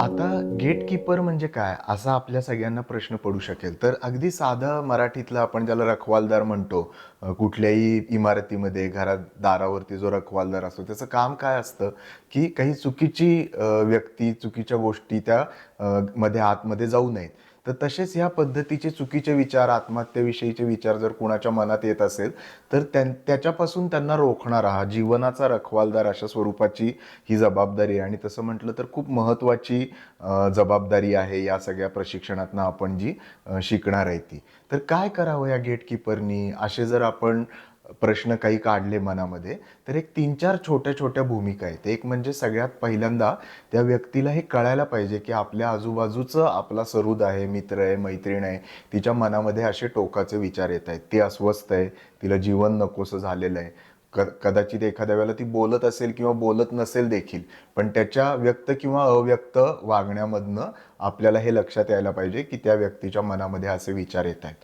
आता गेटकीपर म्हणजे काय? असा आपल्या सगळ्यांना प्रश्न पडू शकेल. तर अगदी साधं मराठीतलं आपण ज्याला रखवालदार म्हणतो कुठल्याही इमारतीमध्ये घरात दारावरती जो रखवालदार असतो त्याचं काम काय असतं? की काही चुकीची व्यक्ती चुकीच्या गोष्टी त्या मध्ये आतमध्ये जाऊ नयेत. तर तसेच ह्या पद्धतीचे चुकीचे विचार आत्महत्येविषयीचे विचार जर कुणाच्या मनात येत असेल तर त्यां त्याच्यापासून त्यांना रोखणारा हा जीवनाचा रखवालदार अशा स्वरूपाची ही जबाबदारी आहे. आणि तसं म्हटलं तर खूप महत्त्वाची जबाबदारी आहे या सगळ्या प्रशिक्षणातनं आपण जी शिकणार आहे ती. तर काय करावं या गेटकीपरनी असे जर आपण प्रश्न काही काढले मनामध्ये तर एक तीन चार छोट्या छोट्या भूमिका आहेत. एक म्हणजे सगळ्यात पहिल्यांदा त्या व्यक्तीला हे कळायला पाहिजे की आपल्या आजूबाजूचं आपला सरूद आहे मित्र आहे मैत्रीण आहे तिच्या मनामध्ये असे टोकाचे विचार येत आहेत. ती अस्वस्थ आहे तिला जीवन नकोसं झालेलं आहे. क कदाचित एखाद्या वेळेला ती बोलत असेल किंवा बोलत नसेल देखील पण त्याच्या व्यक्त किंवा अव्यक्त वागण्यामधनं आपल्याला हे लक्षात यायला पाहिजे की त्या व्यक्तीच्या मनामध्ये असे विचार येत आहेत.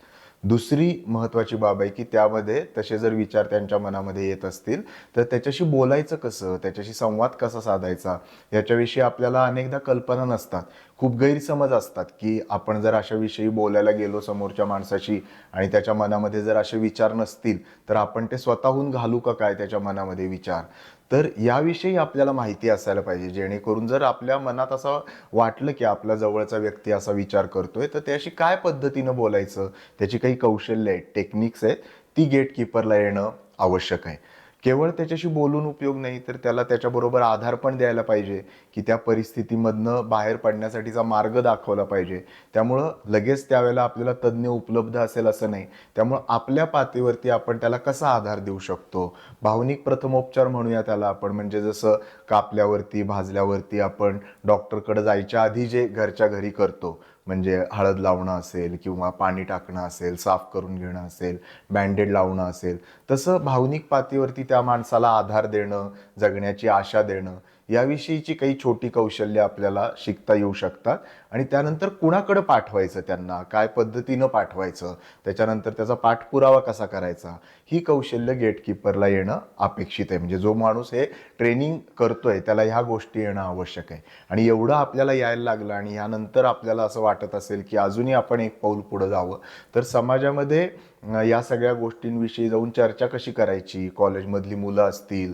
दुसरी महत्त्वाची बाब आहे की त्यामध्ये तसे जर विचार त्यांच्या मनामध्ये येत असतील तर त्याच्याशी बोलायचं कसं? त्याच्याशी संवाद कसा साधायचा? याच्याविषयी आपल्याला अनेकदा कल्पना नसतात. खूप गैरसमज असतात की आपण जर अशा विषयी बोलायला गेलो समोरच्या माणसाशी आणि त्याच्या मनामध्ये जर असे विचार नसतील तर आपण ते स्वतःहून घालू का काय त्याच्या मनामध्ये विचार? तर याविषयी आपल्याला माहिती असायला पाहिजे जेणेकरून जर आपल्या मनात असं वाटलं की आपल्या जवळचा व्यक्ती असा विचार करतोय तर त्याशी काय पद्धतीनं बोलायचं? त्याची काही कौशल्य आहेत टेक्निक्स आहेत ती गेटकीपरला येणं आवश्यक आहे. केवळ त्याच्याशी बोलून उपयोग नाही तर त्याला त्याच्याबरोबर आधार पण द्यायला पाहिजे की त्या परिस्थितीमधनं बाहेर पडण्यासाठीचा मार्ग दाखवला पाहिजे. त्यामुळं लगेच त्यावेळेला आपल्याला तज्ज्ञ उपलब्ध असेल असं नाही. त्यामुळं आपल्या पातळीवरती आपण त्याला कसा आधार देऊ शकतो? भावनिक प्रथमोपचार म्हणूया त्याला आपण. म्हणजे जसं कापल्यावरती भाजल्यावरती आपण डॉक्टरकडे जायच्या आधी जे घरच्या घरी करतो म्हणजे हळद लावणं असेल किंवा पाणी टाकणं असेल साफ करून घेणं असेल बँडेड लावणं असेल तसं भावनिक पातळीवरती त्या माणसाला आधार देणं जगण्याची आशा देणं याविषयीची काही छोटी कौशल्य आपल्याला शिकता येऊ शकतात. आणि त्यानंतर कुणाकडं पाठवायचं त्यांना? काय पद्धतीनं पाठवायचं? त्याच्यानंतर त्याचा पाठपुरावा कसा करायचा? ही कौशल्य गेटकीपरला येणं अपेक्षित आहे. म्हणजे जो माणूस हे ट्रेनिंग करतोय त्याला ह्या गोष्टी येणं आवश्यक आहे. आणि एवढं आपल्याला यायला लागलं आणि ह्यानंतर आपल्याला असं वाटत असेल की अजूनही आपण एक पाऊल पुढं जावं. तर समाजामध्ये या सगळ्या गोष्टींविषयी जाऊन चर्चा कशी करायची? कॉलेजमधली मुलं असतील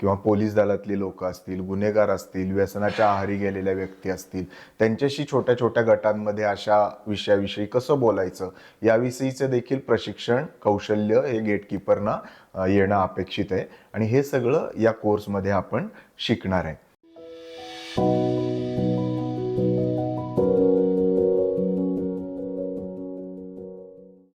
किंवा पोलीस दलातली लोक असतील गुन्हेगार असतील व्यसनाच्या आहारी गेलेल्या व्यक्ती असतील त्यांच्याशी छोट्या छोट्या गटांमध्ये अशा विषयाविषयी कसं बोलायचं? याविषयीचं देखील प्रशिक्षण कौशल्य हे गेटकीपरना येणं अपेक्षित आहे. आणि हे सगळं या कोर्समध्ये आपण शिकणार आहे.